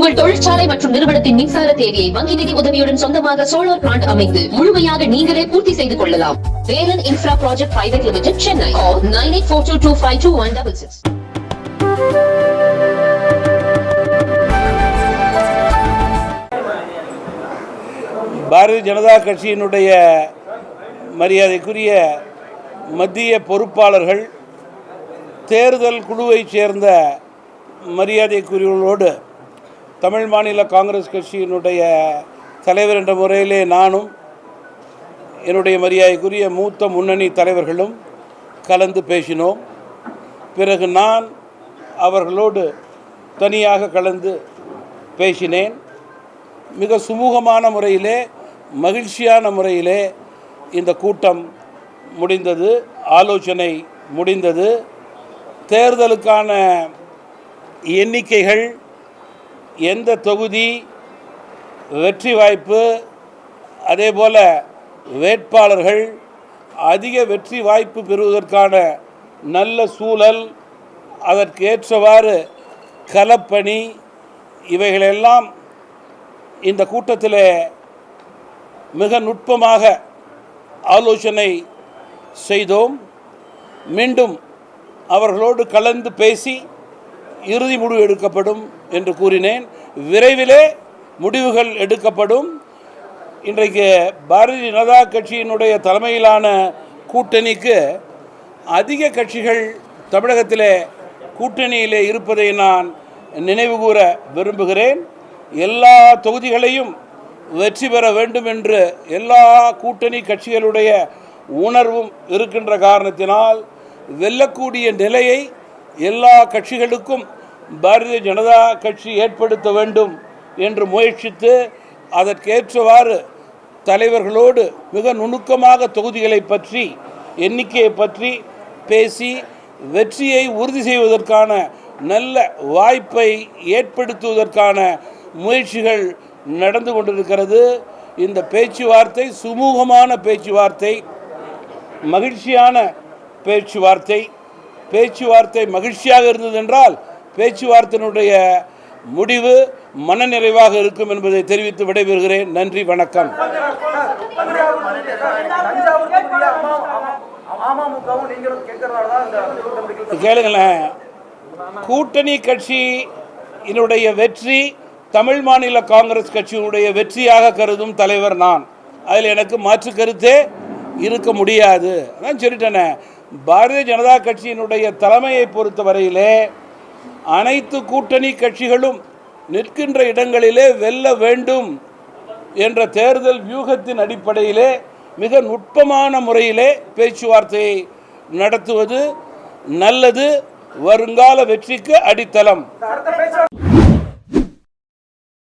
உங்கள் தொழிற்சாலை மற்றும் நிறுவனத்தின் மின்சார தேவையை வங்கி நிதி உதவியுடன் சொந்தமாக சோலார் பிளான்ட் அமைத்து முழுமையாக நீங்களே பூர்த்தி செய்து கொள்ளலாம். Velan infra project private limited Chennai nine eight four two two five two one double six Bharatiya Janata கட்சியினுடைய மரியாதைக்குரிய மத்திய பொறுப்பாளர்கள் தேர்தல் குழுவைச் சேர்ந்த மரியாதைக்குரியவர்களோடு தமிழ் மாநில காங்கிரஸ் கட்சியினுடைய தலைவர் என்ற முறையிலே நானும் என்னுடைய மரியாதைக்குரிய மூத்த முன்னணி தலைவர்களும் கலந்து பேசினோம். பிறகு நான் அவர்களோடு தனியாக கலந்து பேசினேன். மிக சுமூகமான முறையிலே மகிழ்ச்சியான முறையிலே இந்த கூட்டம் முடிந்தது ஆலோசனை முடிந்தது. தேர்தலுக்கான எண்ணிக்கைகள் எந்த தொகுதி வெற்றி வாய்ப்பு அதே போல் வேட்பாளர்கள் அதிக வெற்றி வாய்ப்பு பெறுவதற்கான நல்ல சூழல் அதற்கு ஏற்றவாறு களப்பணி இவைகளெல்லாம் இந்த கூட்டத்தில் மிக நுட்பமாக ஆலோசனை செய்தோம். மீண்டும் அவர்களோடு கலந்து பேசி இறுதி முடிவு எடுக்கப்படும் என்று கூறினேன். விரைவிலே முடிவுகள் எடுக்கப்படும். இன்றைக்கு பாரதிய ஜனதா கட்சியினுடைய தலைமையிலான கூட்டணிக்கு அதிக கட்சிகள் தமிழகத்திலே கூட்டணியிலே இருப்பதை நான் நினைவுகூர விரும்புகிறேன். எல்லா தொகுதிகளையும் வெற்றி பெற வேண்டும் என்று எல்லா கூட்டணி கட்சிகளுடைய உணர்வும் இருக்கின்ற காரணத்தினால் வெல்லக்கூடிய நிலையை எல்லா கட்சிகளுக்கும் பாரதிய ஜனதா கட்சி ஏற்படுத்த வேண்டும் என்று முயற்சித்து அதற்கேற்றவாறு தலைவர்களோடு மிக நுணுக்கமாக தொகுதிகளை பற்றி எண்ணிக்கையை பற்றி பேசி வெற்றியை உறுதி செய்வதற்கான நல்ல வாய்ப்பை ஏற்படுத்துவதற்கான முயற்சிகள் நடந்து கொண்டிருக்கிறது. இந்த பேச்சுவார்த்தை சுமூகமான பேச்சுவார்த்தை மகிழ்ச்சியான பேச்சுவார்த்தை. பேச்சுவார்த்தை மகிழ்ச்சியாக இருந்தது என்றால் பேச்சுவார்த்தையினுடைய முடிவு மனநிறைவாக இருக்கும் என்பதை தெரிவித்து விடைபெறுகிறேன். நன்றி வணக்கம். கேளுங்களேன். கூட்டணி கட்சியினுடைய வெற்றி தமிழ் மாநில காங்கிரஸ் கட்சியினுடைய வெற்றியாக கருதும் தலைவர் நான். அதில் எனக்கு மாற்று கருத்தே இருக்க முடியாது. அதான் சொல்லிட்டேனே. பாரதிய ஜனதா கட்சியினுடைய தலைமையை பொறுத்தவரையிலே அனைத்து கூட்டணி கட்சிகளும் நிற்கின்ற இடங்களிலே வெல்ல வேண்டும் என்ற தேர்தல் வியூகத்தின் அடிப்படையிலே மிக நுட்பமான முறையிலே பேச்சுவார்த்தையை நடத்துவது நல்லது வருங்கால வெற்றிக்கு அடித்தளம்.